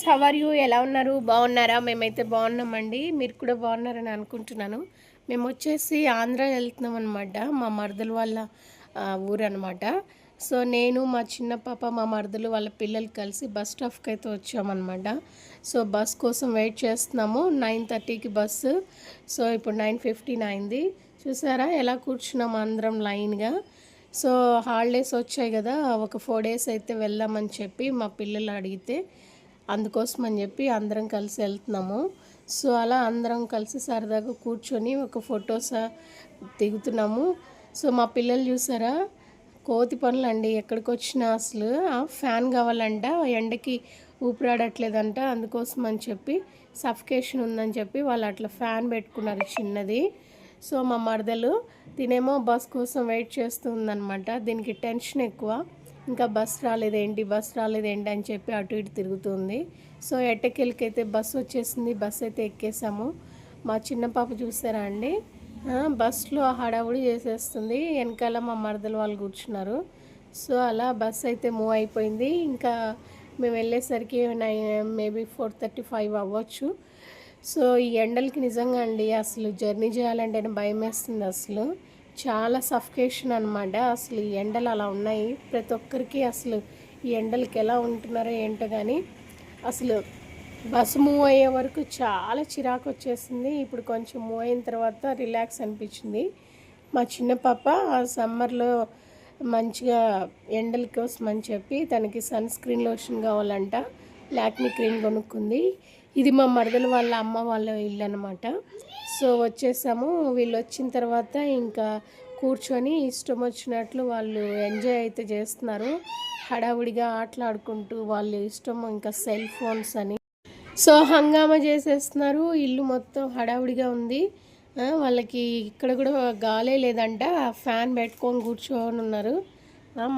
Friends how are you ఎలా ఉన్నారు? బాగున్నారా? మేమైతే బాగున్నామండి. మీరు కూడా బాగున్నారని అనుకుంటున్నాను. మేము వచ్చేసి ఆంధ్ర వెళ్తున్నాం అనమాట మా మరదలు వాళ్ళ ఊరు అనమాట సో నేను మా చిన్న పాప మా మరదలు వాళ్ళ పిల్లలు కలిసి బస్ స్టాప్కి అయితే వచ్చామన్నమాట. సో బస్ కోసం వెయిట్ చేస్తున్నాము. నైన్ థర్టీకి బస్సు. సో ఇప్పుడు నైన్ ఫిఫ్టీన్ అయింది. చూసారా? ఎలా కూర్చున్నాము అందరం లైన్గా. సో హాలిడేస్ వచ్చాయి కదా. ఒక ఫోర్ డేస్ అయితే వెళ్దామని చెప్పి మా పిల్లలు అడిగితే అందుకోసం అని చెప్పి అందరం కలిసి వెళ్తున్నాము. సో అలా అందరం కలిసి సరదాగా కూర్చొని ఒక ఫొటోస్ దిగుతున్నాము. సో మా పిల్లలు చూసారా? కోతి పనులు అండి ఎక్కడికి వచ్చినా అసలు ఫ్యాన్ కావాలంట ఎండకి ఊపిరాడట్లేదంట. అందుకోసం అని చెప్పి సఫికేషన్ ఉందని చెప్పి వాళ్ళు అట్లా ఫ్యాన్ పెట్టుకున్నారు చిన్నది. సో మా మరదలు తినేమో బస్ కోసం వెయిట్ చేస్తూ దీనికి టెన్షన్ ఎక్కువ. ఇంకా బస్ రాలేదేంటి బస్ రాలేదేంటి అని చెప్పి అటు ఇటు తిరుగుతుంది. సో ఎట్టకెళ్ళకైతే బస్సు వచ్చేసింది బస్ అయితే ఎక్కేసాము. మా చిన్న పాప చూసారా అండి? బస్సులో హడావుడి చేసేస్తుంది. వెనకాల మా మరదలు వాళ్ళు కూర్చున్నారు. సో అలా బస్ అయితే మూవ్ అయిపోయింది. ఇంకా మేము వెళ్ళేసరికి nine maybe four thirty five అవ్వచ్చు. సో ఈ ఎండలకి నిజంగా అండి అసలు జర్నీ చేయాలంటేనే భయం వేస్తుంది అసలు. చాలా సఫికేషన్ అనమాట అసలు ఈ ఎండలు అలా ఉన్నాయి. ప్రతి ఒక్కరికి అసలు ఈ ఎండలకి ఎలా ఉంటున్నారో ఏంటో కానీ అసలు బస్సు మూవ్ అయ్యే వరకు చాలా చిరాకు వచ్చేసింది. ఇప్పుడు కొంచెం మూవ్ అయిన తర్వాత రిలాక్స్ అనిపించింది. మా చిన్న పాప సమ్మర్లో మంచిగా ఎండల కోసం అని చెప్పి తనకి సన్ స్క్రీన్ లోషన్ కావాలంట. లాక్మీ క్రీమ్ కొనుక్కుంది. ఇది మా మరదల వాళ్ళ అమ్మ వాళ్ళ ఇల్లు అనమాట సో వచ్చేసాము. వీళ్ళు వచ్చిన తర్వాత ఇంకా కూర్చొని ఇష్టం వచ్చినట్లు వాళ్ళు ఎంజాయ్ అయితే చేస్తున్నారు. హడావుడిగా ఆటలాడుకుంటూ వాళ్ళు ఇష్టం ఇంకా సెల్ ఫోన్స్ అని. సో హంగామా చేసేస్తున్నారు. ఇల్లు మొత్తం హడావుడిగా ఉంది. వాళ్ళకి ఇక్కడ కూడా గాలే లేదంట. ఫ్యాన్ పెట్టుకొని కూర్చొని ఉన్నారు.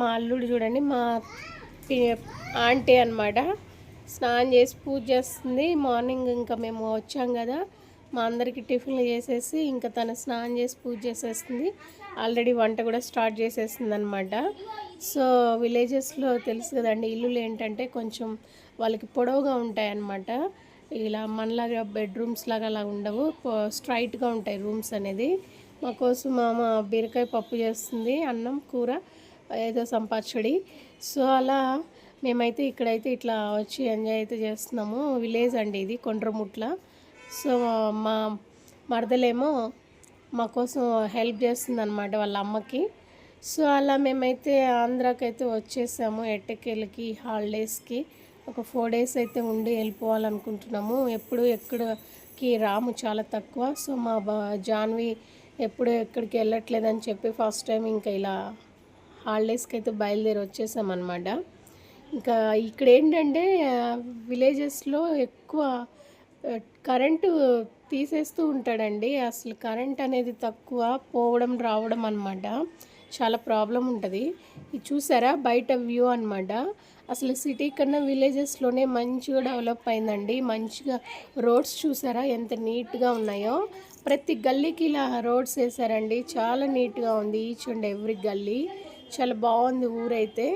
మా అల్లుడు చూడండి మా ఆంటీ అన్నమాట. స్నానం చేసి పూజ చేస్తుంది. మార్నింగ్ ఇంకా మేము వచ్చాం కదా. మా అందరికి టిఫిన్లు చేసేసి ఇంకా తను స్నానం చేసి పూజ చేసేస్తుంది. ఆల్రెడీ వంట కూడా స్టార్ట్ చేసేస్తుంది అనమాట సో విలేజెస్లో తెలుసు కదండి ఇల్లులు ఏంటంటే కొంచెం వాళ్ళకి పొడవుగా ఉంటాయి ఇలా మనలాగా బెడ్రూమ్స్ లాగా అలా ఉండవు. స్ట్రైట్గా ఉంటాయి రూమ్స్ అనేది. మా కోసం మామ బీరకాయ పప్పు చేస్తుంది అన్నం కూర ఏదో సంపాచడి. సో అలా మేమైతే ఇక్కడైతే ఇట్లా వచ్చి ఎంజాయ్ అయితే చేస్తున్నాము. విలేజ్ అండి ఇది కొండ్రముట్ల. సో మా మరదలేమో మా కోసం హెల్ప్ చేస్తుందన్నమాట వాళ్ళ అమ్మకి. సో అలా మేమైతే ఆంధ్రాకైతే వచ్చేసాము ఎట్టకేళ్ళకి హాలిడేస్కి. ఒక ఫోర్ డేస్ అయితే ఉండి వెళ్ళిపోవాలనుకుంటున్నాము. ఎప్పుడు ఎక్కడికి రాము చాలా తక్కువ. సో మా బా జాన్వి ఎప్పుడు ఎక్కడికి వెళ్ళట్లేదని చెప్పి ఫస్ట్ టైం ఇంకా ఇలా హాలిడేస్కి అయితే బయలుదేరి వచ్చేసామన్నమాట. ఇంకా ఇక్కడ ఏంటంటే విలేజెస్లో ఎక్కువ కరెంటు తీసేస్తూ ఉంటాడండి. అసలు కరెంట్ అనేది తక్కువ పోవడం రావడం అనమాట చాలా ప్రాబ్లం ఉంటుంది. ఇది చూసారా? బయట వ్యూ అనమాట అసలు సిటీ కన్నా విలేజెస్లోనే మంచిగా డెవలప్ అయిందండి. మంచిగా రోడ్స్ చూసారా? ఎంత నీట్గా ఉన్నాయో. ప్రతి గల్లీకి ఇలా రోడ్స్ వేసారండి. చాలా నీట్గా ఉంది ఈచ్ అండ్ ఎవ్రీ గల్లీ. చాలా బాగుంది ఊరైతే.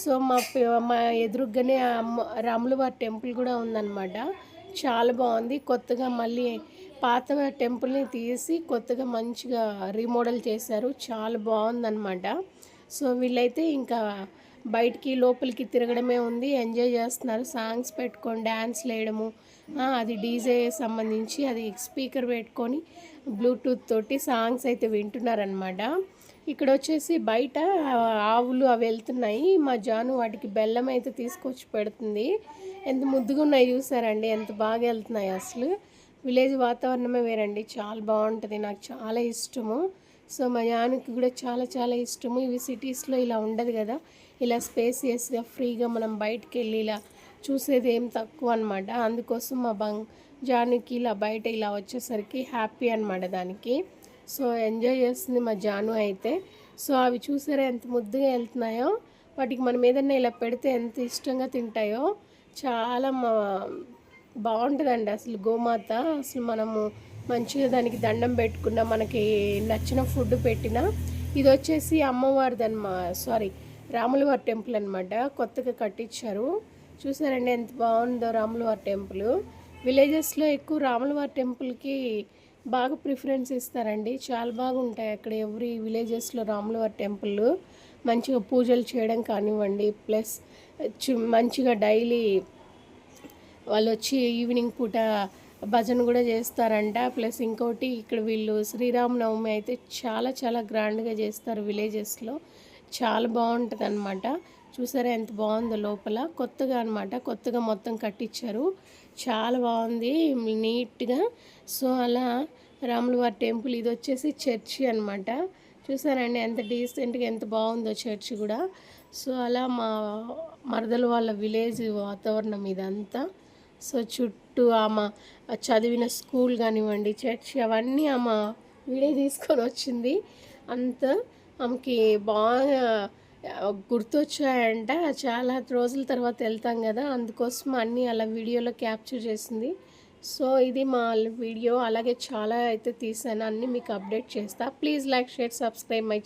సో మా మా ఎదురుగానే రాములవారి టెంపుల్ కూడా ఉందన్నమాట. చాలా బాగుంది. కొత్తగా మళ్ళీ పాత టెంపుల్ని తీసి కొత్తగా మంచిగా రీమోడల్ చేశారు. చాలా బాగుందన్నమాట. సో వీళ్ళైతే ఇంకా బయటికి లోపలికి తిరగడమే ఉంది. ఎంజాయ్ చేస్తున్నారు. సాంగ్స్ పెట్టుకొని డ్యాన్స్ వేయడము అది డీజే సంబంధించి అది స్పీకర్ పెట్టుకొని బ్లూటూత్ తోటి సాంగ్స్ అయితే వింటున్నారనమాట ఇక్కడ వచ్చేసి బయట ఆవులు అవి వెళ్తున్నాయి. మా జాను వాటికి బెల్లం అయితే తీసుకొచ్చి పెడుతుంది. ఎంత ముద్దుగా ఉన్నాయి చూసారండి. ఎంత బాగా వెళ్తున్నాయి అసలు. విలేజ్ వాతావరణమే వేరండి. చాలా బాగుంటుంది. నాకు చాలా ఇష్టము. సో మా జానుకి కూడా చాలా చాలా ఇష్టము. ఇవి సిటీస్లో ఇలా ఉండదు కదా. ఇలా స్పేసియస్గా ఫ్రీగా మనం బయటకు వెళ్ళి ఇలా చూసేది ఏం తక్కువ అనమాట అందుకోసం మా బంగ్ జానుకి ఇలా బయట ఇలా వచ్చేసరికి హ్యాపీ అనమాట దానికి. సో ఎంజాయ్ చేస్తుంది మా జాను అయితే. సో అవి చూసారా ఎంత ముద్దుగా వెళ్తున్నాయో. వాటికి మనం ఏదైనా ఇలా పెడితే ఎంత ఇష్టంగా తింటాయో. చాలా మా బాగుంటుందండి అసలు గోమాత. అసలు మనము మంచిగా దానికి దండం పెట్టుకున్నా మనకి నచ్చిన ఫుడ్ పెట్టినా. ఇది వచ్చేసి అమ్మవారిది అనమా సారీ రాములవారి టెంపుల్ అనమాట కొత్తగా కట్టించారు. చూసారండి ఎంత బాగుందో రాములవారి టెంపుల్. విలేజెస్లో ఎక్కువ రాములవారి టెంపుల్కి బాగా ప్రిఫరెన్స్ ఇస్తారండి. చాలా బాగుంటాయి అక్కడ ఎవ్రీ విలేజెస్లో రాములవారి టెంపుల్. మంచిగా పూజలు చేయడం కానివ్వండి ప్లస్ మంచిగా డైలీ వాళ్ళు వచ్చి ఈవినింగ్ పూట భజన కూడా చేస్తారంట. ప్లస్ ఇంకోటి ఇక్కడ వీళ్ళు శ్రీరామనవమి అయితే చాలా చాలా గ్రాండ్గా చేస్తారు విలేజెస్లో. చాలా బాగుంటుంది అనమాట చూసారా ఎంత బాగుందో లోపల. కొత్తగా అనమాట కొత్తగా మొత్తం కట్టించారు చాలా బాగుంది. నీట్గా. సో అలా రాములవారి టెంపుల్ ఇది వచ్చేసి చర్చి అనమాట చూసారండి ఎంత డీసెంట్గా ఎంత బాగుందో చర్చి కూడా. సో అలా మా మరదల వాళ్ళ విలేజ్ వాతావరణం ఇదంతా. సో చుట్టూ ఆమె చదివిన స్కూల్ కానివ్వండి చర్చి అవన్నీ ఆమె వీడియో తీసుకొని వచ్చింది. అంత ఆమెకి బాగా గుర్తొచ్చాయంట. చాలా రోజుల తర్వాత వెళ్తాం కదా అందుకోసం అన్నీ అలా వీడియోలో క్యాప్చర్ చేసింది. సో ఇది మా వీడియో. అలాగే చాలా అయితే తీసాను. అన్నీ మీకు అప్డేట్ చేస్తా. Please like share subscribe my